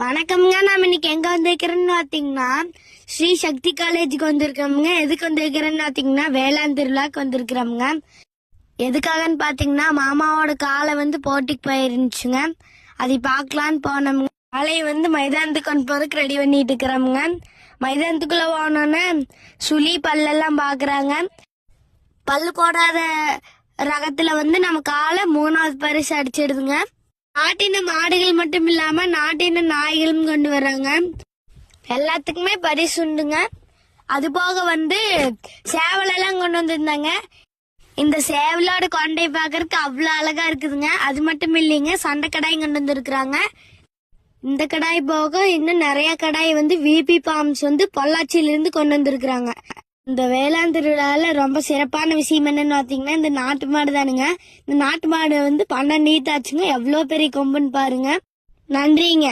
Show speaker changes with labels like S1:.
S1: வணக்கம்ங்க. நாம் இன்னைக்கு எங்க வந்திருக்கிறோம்னு பாத்தீங்கன்னா ஸ்ரீ சக்தி காலேஜுக்கு வந்திருக்கிறோம்ங்க. எதுக்கு வந்திருக்கிறோம்னு பாத்தீங்கன்னா வேளாண் திருவிழாக்கு வந்திருக்கிறோம்ங்க. எதுக்காகன்னு பாத்தீங்கன்னா மாமாவோட காலை வந்து போட்டிக்கு போயிருந்துச்சுங்க. அதை பார்க்கலான்னு போனோம்ங்க. காலையை வந்து மைதானத்துக்கு கொண்டு போறதுக்கு ரெடி பண்ணிட்டு இருக்கிறோம்ங்க. மைதானத்துக்குள்ள போனோன்னே சுழி பல்லெல்லாம் பாக்குறாங்க பல்லு போடாத ரகத்துல வந்து நம்ம காலை மூணாவது பரிசு அடிச்சிடுதுங்க. நாட்டின மாடுகள் மட்டும் இல்லாம நாட்டின நாய்களும் கொண்டு வர்றாங்க எல்லாத்துக்குமே பரிசு உண்டுங்க. அது போக வந்து சேவல் எல்லாம் கொண்டு வந்திருந்தாங்க. இந்த சேவலோட கொண்டை பாக்குறதுக்கு அவ்வளோ அழகா இருக்குதுங்க. அது மட்டும் இல்லைங்க சண்டை கடாயும் கொண்டு வந்திருக்கிறாங்க. இந்த கடாய் போக இன்னும் நிறைய கடாய் வந்து விபி பாம்ஸ் வந்து பொள்ளாச்சியில இருந்து கொண்டு வந்திருக்கிறாங்க. இந்த வேளாண் திருவிழால ரொம்ப சிறப்பான விஷயம் என்னன்னு பாத்தீங்கன்னா இந்த நாட்டு மாடு தானுங்க. இந்த நாட்டு மாடு வந்து பன்னெண்டு நீத்தாச்சுங்க. எவ்வளவு பெரிய கொம்புன்னு பாருங்க. நன்றிங்க.